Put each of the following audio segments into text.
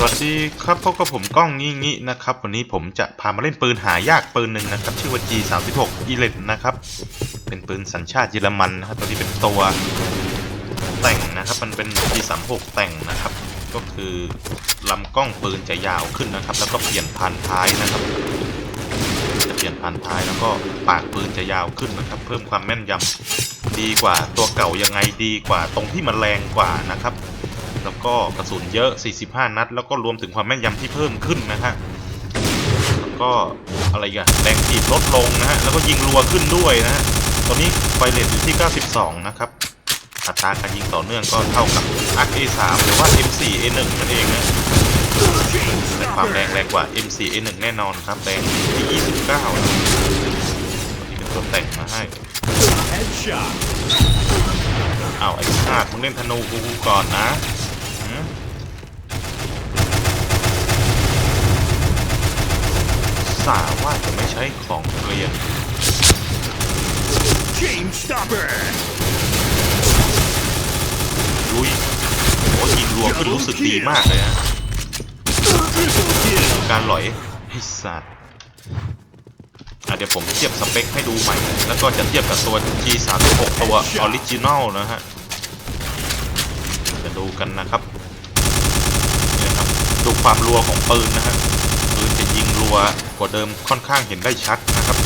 สวัสดีครับพบกับผมกล้องงี้งี้นะครับ วันนี้ผมจะพามาเล่นปืนหายากปืนหนึ่งนะครับ ชื่อว่า G36 e l e t นะครับ เป็นปืนสัญชาติเยอรมันนะครับตัวนี้เป็นตัวแต่งนะครับ มันเป็น G36 แต่งนะครับ ก็คือลำกล้องปืนจะยาวขึ้นนะครับ แล้วก็เปลี่ยนพานท้ายนะครับ จะเปลี่ยนพานท้ายแล้วก็ปากปืนจะยาวขึ้นนะครับ เพิ่มความแม่นยำดีกว่าตัวเก่ายังไงดีกว่าตรงที่มันแรงกว่านะครับ แล้วก็กระสุนเยอะ 45 นัด แล้วก็รวมถึงความแม่นยำที่เพิ่มขึ้นนะฮะแล้วก็อะไรกันแรงขีดลดลงนะฮะ แล้วก็ยิงรัวขึ้นด้วยนะฮะ ตอนนี้ไฟเลทอยู่ที่ 92 นะครับอัตราการยิงต่อเนื่องก็เท่ากับ ARC A3 หรือว่า M4 A1 นั่นเองนะแต่ความแรงแรงกว่า M4 A1 แน่นอนครับแรงที่ 29นะนี่เป็นตัวแต่งมาให้อ้าวไอ้ชาติมึงเล่นธนูกูก่อนนะหืม สาว่าจะไม่ใช้ของเกลียน Chain stopper. ลุยโอ้ยิงรัวขึ้นรู้สึกดีมากเลยนะ Triple kill. การหลอยให้สัตว์อะเดี๋ยวผมเทียบสเปคให้ดูใหม่ แล้วก็จะเทียบกับตัว G36 ตัวออริจินอลนะฮะ จะดูกันนะครับเนี่ยครับ ดูความรัวของปืนนะฮะปืนจะยิงรัว กว่าเดิมค่อนข้างเห็นได้ชัดนะครับ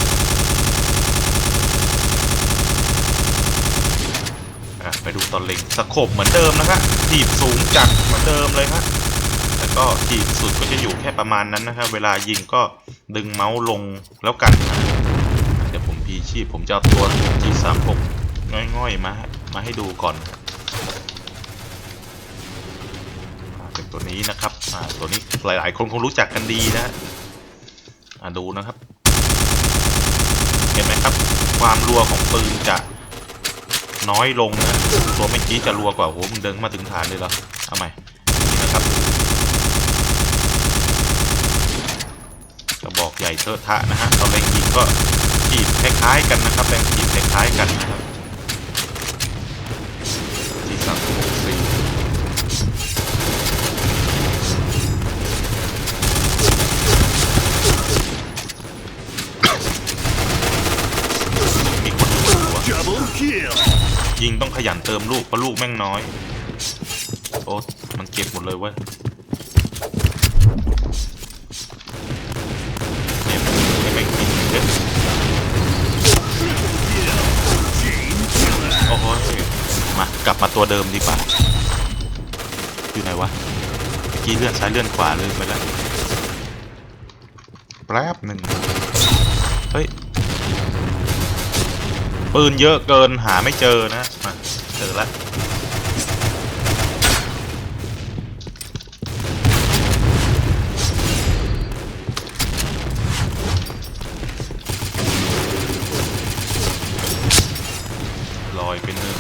ไปดูตอนเล็งสโคบเหมือนเดิมนะฮะทีบสูงจัดเหมือนเดิมเลยฮะแต่ก็ทีบสุดก็จะอยู่แค่ประมาณนั้นนะครับเวลายิงก็ดึงเมาส์ลงแล้วกันเดี๋ยวผมพีชีพผมจะเอาตัว G36 ง่อยๆมามาให้ดูก่อนเป็นตัวนี้นะครับตัวนี้หลายๆ คนคงรู้จักกันดีนะ อ่าดูนะครับ เห็นไหมครับ ความรัวของปืนจะน้อยลงนะ ตัวเมื่อกี้จะรัวกว่าโหมึงเดินมาถึงฐานเลยเหรอเอาใหม่นี่นะครับกระบอกใหญ่เทอะทะนะฮะตอนแรงยิงก็ขีดคล้ายๆกันนะครับแรงขีดคล้ายๆกันนะครับที่สามหกสี่มีคนอยู่บนหัว Double kill. ยิงต้องขยันเติมลูกเพราะลูกแม่งน้อย โอ้มันเก็บหมดเลยเว้ยเก็บให้แม่งกินเยอะโอ้โหมากลับมาตัวเดิมดีกว่าอยู่ไหนวะเมื่อกี้เลื่อนซ้ายเลื่อนขวาเลยไปแล้วแป๊บหนึ่ง ปืนเยอะเกินหาไม่เจอนะมาเจอแล้วลอยไปหนึ่ง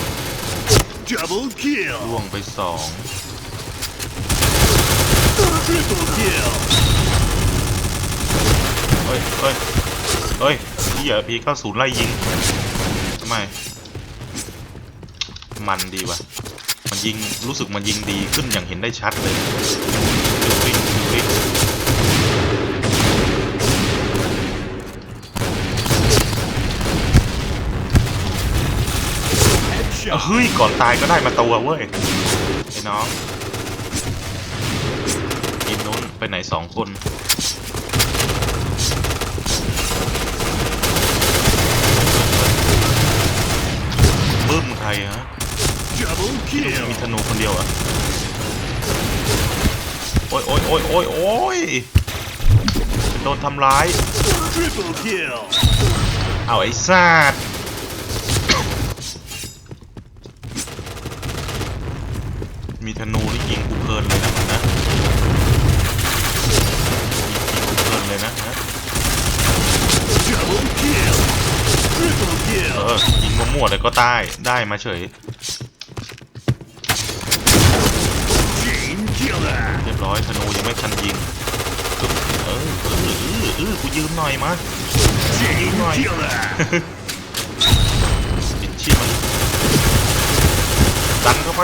Double kill. ล่วงไปสอง Triple kill. เฮ้ยเฮ้ยเฮ้ยพี่อย่าพีเข้าศูนย์ไล่ยิงทำ ไมมันดีวะมันยิงรู้สึกมันยิงดีขึ้นอย่างเห็นได้ชัดเลยดูวิ่งดูวิ่ง Headshot. เฮ้ย ก่อนตายก็ได้มาตัวเว้ย ไอ้น้องทีมนู้นไปไหนสองคนบึ้มใค รฮะมีธนูคนเดียวอะโอ้ยโอ้ยโอ้ยโอ้ยโอ้ยโดนทำร้าย เอาไอ้ซาดมีธนูนี่ยิงกูเพลินเลยนะมันนะยิงกูเพลินเลยนะฮะ หมวดแล้วก็ใต้ได้มาเฉยเรียบร้อยธนูยังไม่ทันยิงเออเออเออเออกูยืมหน่อยมายืมหน่อยปิดชีพมันดันเข้าไป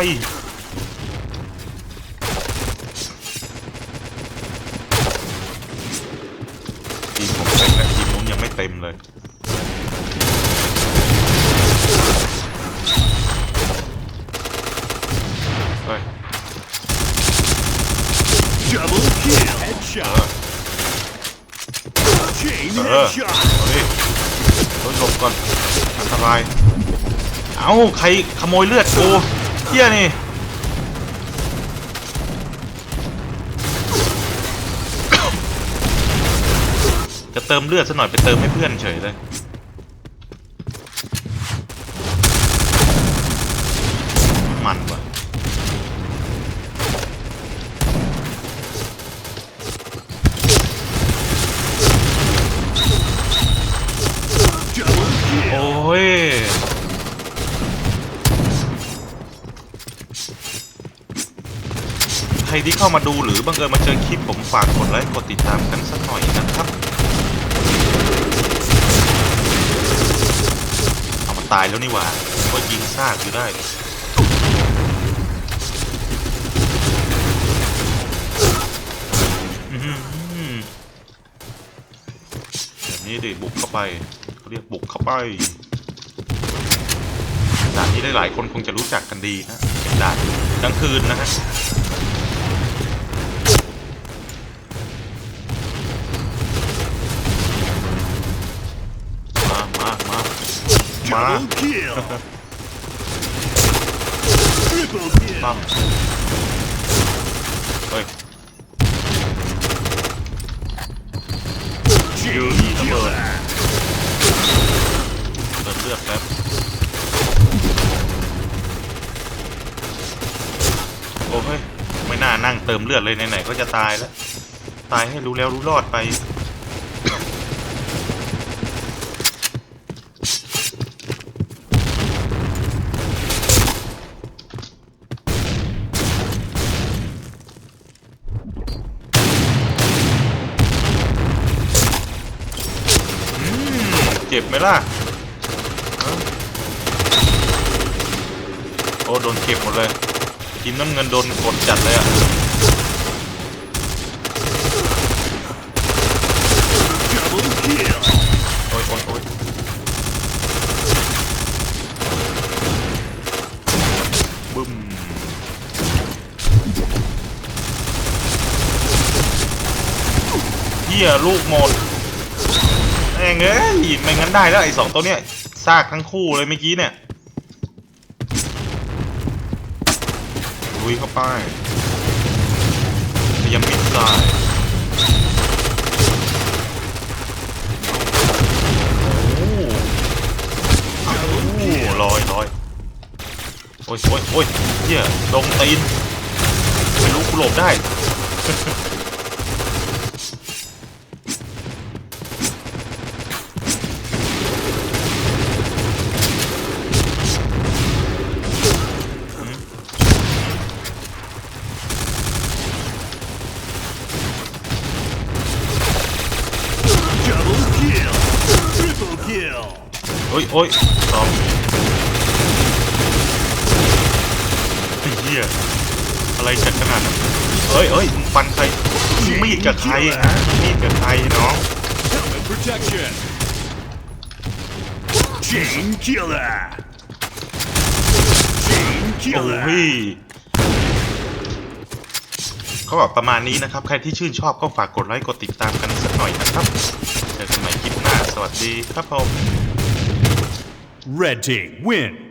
ทีมผมเต็มแล้วทีมนู้ยังไม่เต็มเลย เอ้าใครขโมยเลือดกูเฮียนี่จะเติมเลือดซะหน่อยไปเติมให้เพื่อนเฉยเลย มันว่ะ Double kill. โอ้ย ใคร ที่เข้ามาดูหรือบังเอิญมาเจอคลิปผมฝากกดไลค์กดติดตามกันสักหน่อยนะครับเอามาตายแล้วนี่หว่าก็ยิงซากอยู่ได้แบบนี้ดิบุกเข้าไปเขาเรียกบุกเข้าไปด่านนี้ได้หลายคนคงจะรู้จักกันดีนะเป็นด่านกลางคืนนะฮะมามามา มา ปั๊มเฮ้ย Chain killer. เติมเลือดแป๊บโอ้ยไม่น่านั่งเติมเลือดเลยไหนๆก็จะตายแล้ว ตายให้รู้แล้วรู้รอดไป เจ็บไหมล่ะ โอ้โดนเก็บหมดเลยทีมน้ำเงินโดนกดจัดเลยอะโอ้ยโอ้ยโอ้ยบึ้มเฮียลูกหมด ม่งเอ้ยไม่งั้นได้แล้วไอ้สองตัวเนี้ยซากทั้งคู่เลยเมื่อกี้เนี่ยลุยเข้าไปพยายามมิดซ้ายโอ้โหโอ้โหลอยลอยโอ้ยโอ้ยโอ้ยเฮียลงตีนไม่รู้กูหลบได้ โอ้ยโอ้ยตอมไอ้เหี้ยอะไรกันขนาดนั้นเอ้ยเอ้ยมึงฟันใครมึงมีดกับใครฮะมีดกับใครน้อง Helmet protection. Chain killer. Chain โอ้ killer. ยก็แบบประมาณนี้นะครับ ใครที่ชื่นชอบก็ฝากกดไลค์กดติดตามกันสักหน่อยนะครับ เจอกันใหม่คลิปหน้า สวัสดีครับผม Red team win.